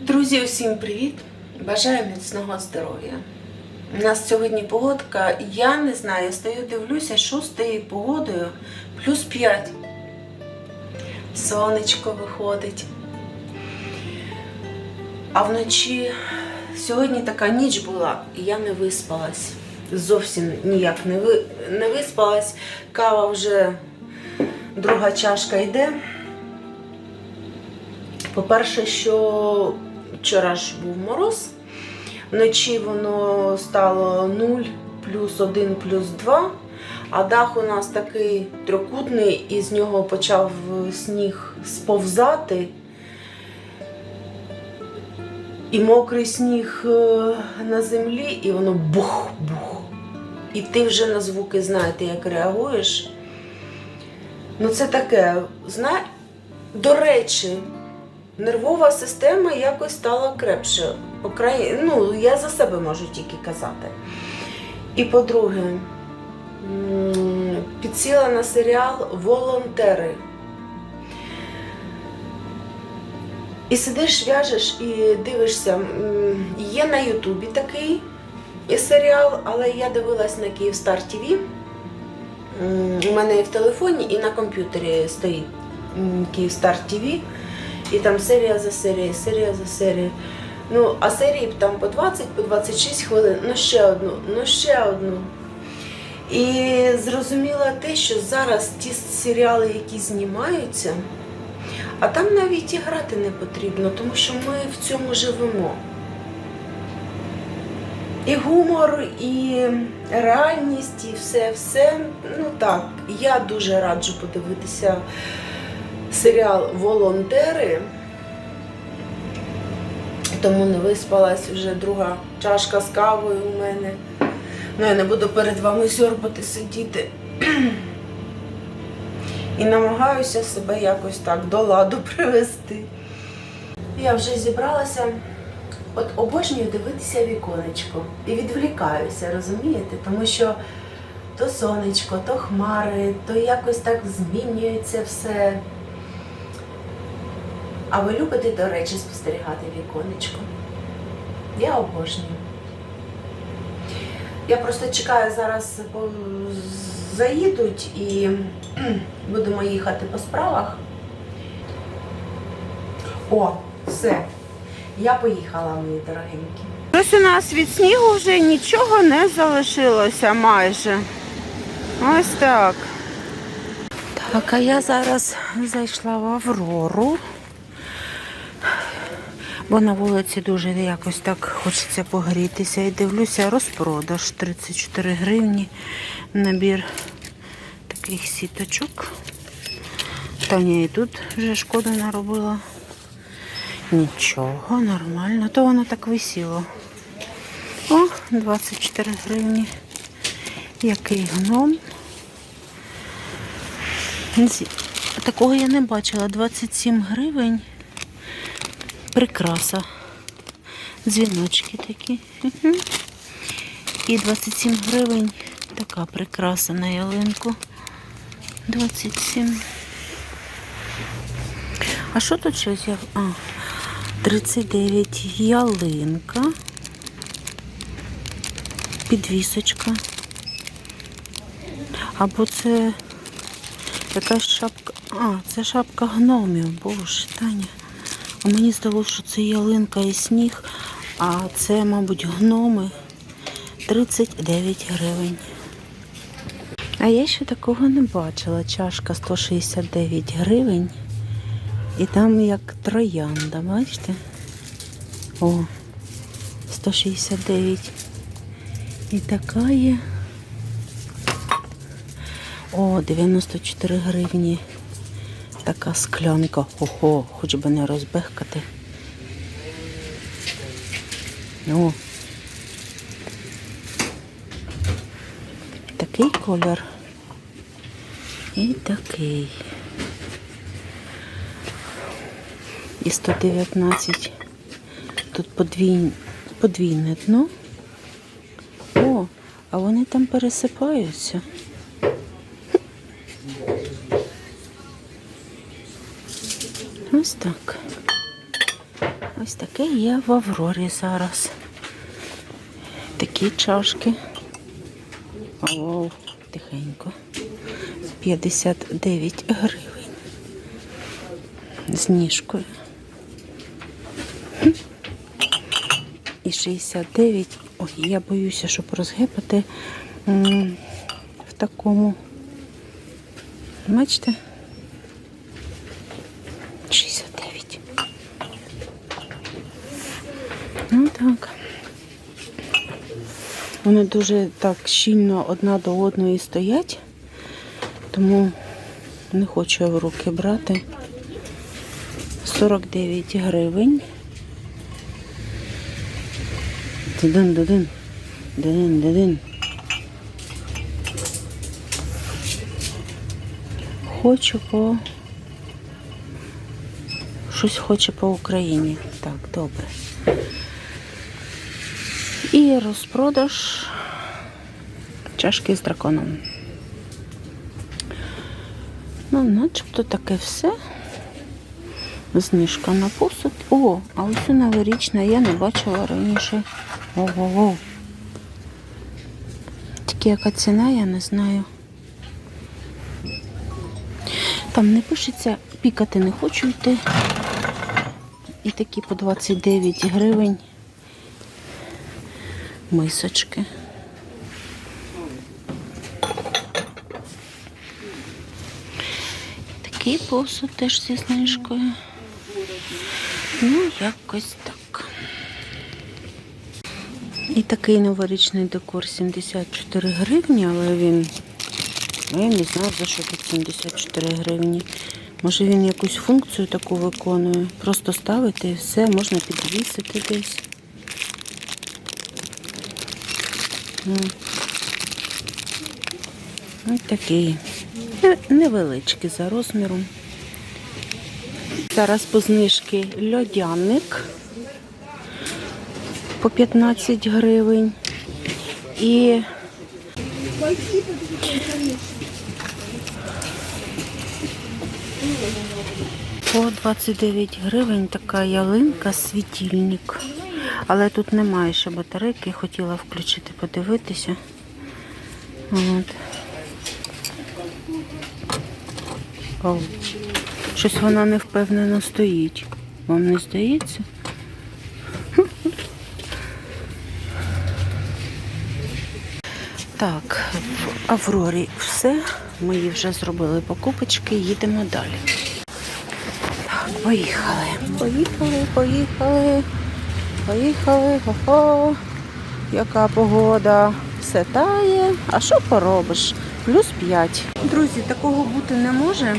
Друзі, усім привіт! Бажаю міцного здоров'я. У нас сьогодні погодка, я не знаю, стою, дивлюся, тією погодою плюс 5. Сонечко виходить. А вночі сьогодні така ніч була, і я не виспалась. Зовсім ніяк не, ви, не виспалась. Кава вже друга чашка йде. По-перше, що вчора ж був мороз, вночі воно стало 0, плюс 1, плюс 2, а дах у нас такий трикутний, і з нього почав сніг сповзати. І мокрий сніг е, на землі, і воно бух-бух. І ти вже на звуки знаєте, як реагуєш. Ну, це таке, зна... до речі, нервова система якось стала крепше. По край... Ну, я за себе можу тільки казати. І по-друге, підсіла на серіал Волонтери. І сидиш, в'яжеш і дивишся. Є на Ютубі такий серіал, але я дивилась на Київстар ТВ. У мене і в телефоні, і на комп'ютері стоїть Київстар ТВ. І там серія за серією, серія за серією. Ну, а серії там по 20, по 26 хвилин, ну ще одну, ну ще одну. І зрозуміла те, що зараз ті серіали, які знімаються, а там навіть і грати не потрібно, тому що ми в цьому живемо. І гумор, і реальність, і все, все. Ну так, я дуже раджу подивитися серіал Волонтери. Тому не виспалась вже друга чашка з кавою у мене. Ну, я не буду перед вами сьорбати, сидіти. І намагаюся себе якось так до ладу привести. Я вже зібралася. От обожнюю дивитися віконечко. І відвлікаюся, розумієте? Тому що то сонечко, то хмари, то якось так змінюється все. А ви любите, до речі, спостерігати віконечко? Я обожнюю. Я просто чекаю, зараз заїдуть і будемо їхати по справах. О, все. Я поїхала, мої дорогенькі. Ось у нас від снігу вже нічого не залишилося майже. Ось так. Так, а я зараз зайшла в Аврору. Бо на вулиці дуже якось так хочеться погрітися. І дивлюся, розпродаж 34 гривні. Набір таких сіточок. Таня і тут вже шкоду наробила. Нічого, нормально. То воно так висіло. О, 24 гривні. Який гном. Такого я не бачила. 27 гривень. Прикраса. Дзвіночки такі. І 27 гривень така прикраса на ялинку. 27. А що тут щось? я- А, 39 ялинка. Підвісочка. Або це якась шапка. А, це шапка гномів, боже, Таня. Мені здалося, що це ялинка і сніг, а це, мабуть, гноми 39 гривень. А я ще такого не бачила. Чашка 169 гривень. І там як троянда, бачите? О, 169. І така є. О, 94 гривні. Така склянка. Ого, хоч би не розбехкати. О. Такий колір. І такий. І 119. Тут подвійне, подвійне дно. О, а вони там пересипаються. Ось так. ось таке є в Аврорі зараз. Такі чашки. Оу, тихенько. 59 гривень. З ніжкою. І 69. Ой, я боюся, щоб розгипати в такому. Бачите? 69. Ну так. Вони дуже так щільно одна до одної стоять, тому не хочу в руки брати. 49 гривень. Дидин, дидин. Дидин, дидин. Хочу по. Щось хоче по Україні. Так, добре. І розпродаж чашки з драконом. Ну, начебто таке все. Знижка на посуд. О, а ось новорічна я не бачила раніше. Ого-го. Тільки яка ціна, я не знаю. Там не пишеться, пікати не хочу йти. І такі по 29 гривень мисочки. Такий посуд теж зі знижкою. Ну, якось так. І такий новорічний декор 74 гривні, але він. ну, Я не знаю, за що тут 74 гривні. Може він якусь функцію таку виконує. Просто ставити і все, можна підвісити десь. Ну. Ось такий. Невеличкий за розміром. Зараз по знижки льодяник по 15 гривень. І по 29 гривень така ялинка світильник. Але тут немає ще батарейки, хотіла включити, подивитися. От. О, щось вона не впевнено стоїть. Вам не здається? Так, в Аврорі все. Ми її вже зробили покупочки, їдемо далі. Так, поїхали. Поїхали, поїхали. Поїхали. Хо-хо. Яка погода. Все тає. А що поробиш? Плюс 5. Друзі, такого бути не може.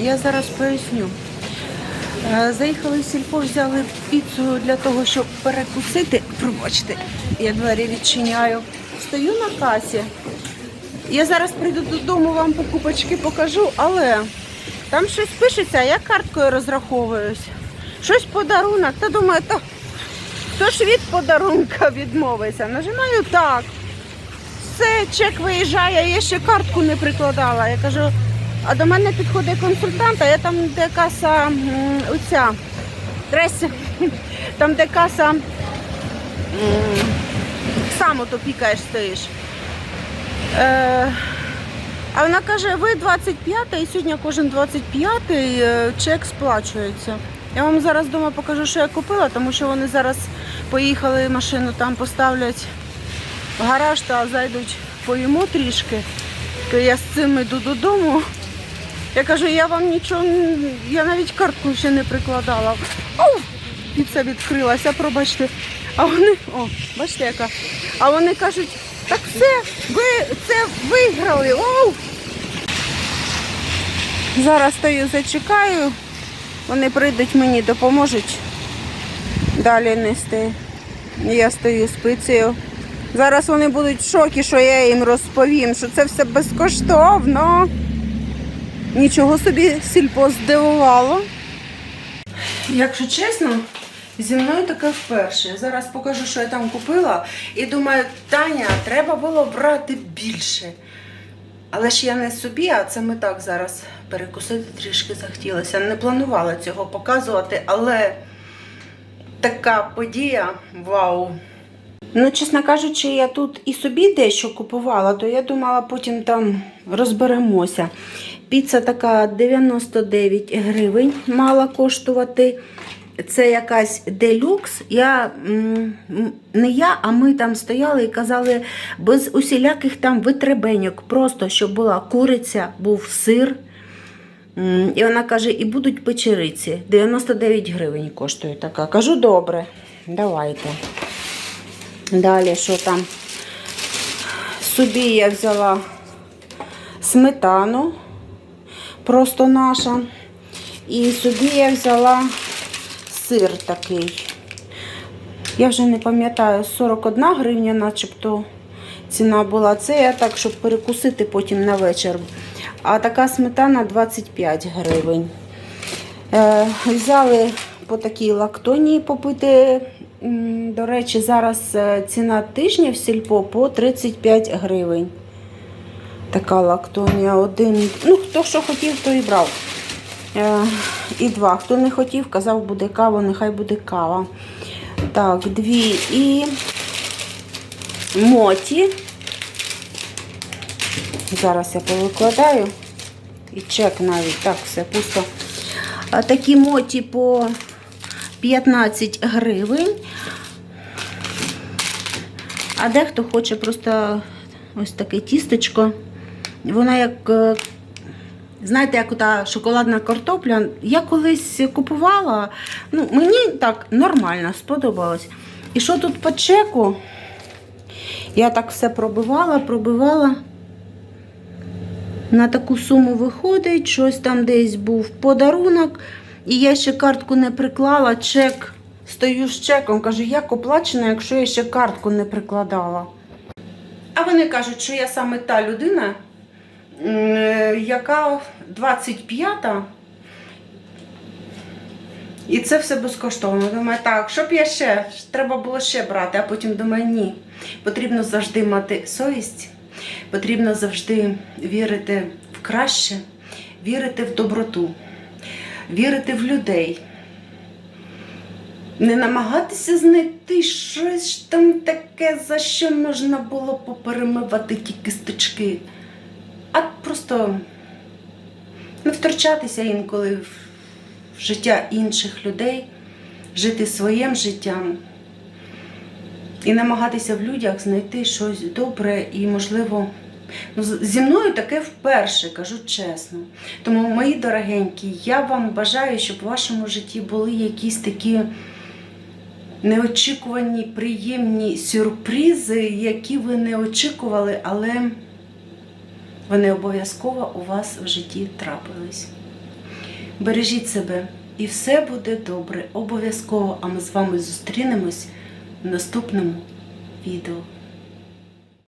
Я зараз поясню. Е, Заїхали в сільпо, взяли піцу для того, щоб перекусити. Пробачте, я двері відчиняю. Стою на касі. Я зараз прийду додому, вам покупочки покажу, але там щось пишеться, а я карткою розраховуюсь. Щось подарунок. Та думаю, та хто ж від подарунка відмовиться? Нажимаю так. Все, чек виїжджає, я ще картку не прикладала. Я кажу, а до мене підходить консультант, а я там, де каса оця тресі, там, де каса сам ото пікаєш, стоїш. Е, а вона каже, ви 25-й, і сьогодні кожен 25-й е, чек сплачується. Я вам зараз вдома покажу, що я купила, тому що вони зараз поїхали машину там поставлять в гараж та зайдуть поїмо трішки. То я з цим йду додому. Я кажу, я вам нічого, я навіть картку ще не прикладала. Оу! Піца відкрилася, пробачте. А вони, о, бачите яка. А вони кажуть, так все, ви це виграли. Оу! Зараз стою, зачекаю. Вони прийдуть мені, допоможуть далі нести. Я стою з пицею. Зараз вони будуть в шокі, що я їм розповім, що це все безкоштовно. Нічого собі сільпо здивувало. Якщо чесно, зі мною таке вперше. Зараз покажу, що я там купила. І думаю, Таня, треба було брати більше. Але ж я не собі, а це ми так зараз перекусити трішки захотілося. Не планувала цього показувати, але така подія. Вау! Ну, чесно кажучи, я тут і собі дещо купувала, то я думала, потім там розберемося. Піца така 99 гривень мала коштувати. Це якась делюкс. Я, не я, а ми там стояли і казали без усіляких там витребеньок, просто щоб була куриця, був сир. І вона каже, і будуть печериці. 99 гривень коштує така. Кажу, добре, давайте. Далі, що там? Собі я взяла сметану, просто наша. І собі я взяла сир такий. Я вже не пам'ятаю, 41 гривня, начебто ціна була. Це я так, щоб перекусити потім на вечір. А така сметана 25 гривень. Е, взяли по такій лактонії попити. До речі, зараз е, ціна тижня в сільпо по 35 гривень. Така лактонія. Один. Ну, хто що хотів, то і брав. Е, і два. Хто не хотів, казав, буде кава, нехай буде кава. Так, дві і моті. Зараз я повикладаю. І чек навіть. Так, все пусто. Такі моті по 15 гривень. А дехто хоче просто ось таке тістечко. Вона як, е, знаєте, як та шоколадна картопля. Я колись купувала, ну, мені так нормально сподобалось. І що тут по чеку? Я так все пробивала, пробивала. На таку суму виходить, щось там десь був подарунок. І я ще картку не приклала, чек. Стою з чеком, кажу, як оплачено, якщо я ще картку не прикладала. А вони кажуть, що я саме та людина, е, яка 25-та. І це все безкоштовно. Думаю, так, щоб я ще, треба було ще брати, а потім думаю, ні. Потрібно завжди мати совість, потрібно завжди вірити в краще, вірити в доброту, вірити в людей. Не намагатися знайти щось там таке, за що можна було поперемивати ті кисточки, а просто не втручатися інколи в життя інших людей, жити своїм життям і намагатися в людях знайти щось добре і, можливо, ну, зі мною таке вперше, кажу чесно. Тому, мої дорогенькі, я вам бажаю, щоб в вашому житті були якісь такі неочікувані, приємні сюрпризи, які ви не очікували, але вони обов'язково у вас в житті трапились. Бережіть себе, і все буде добре. Обов'язково. А ми з вами зустрінемось наступному відео.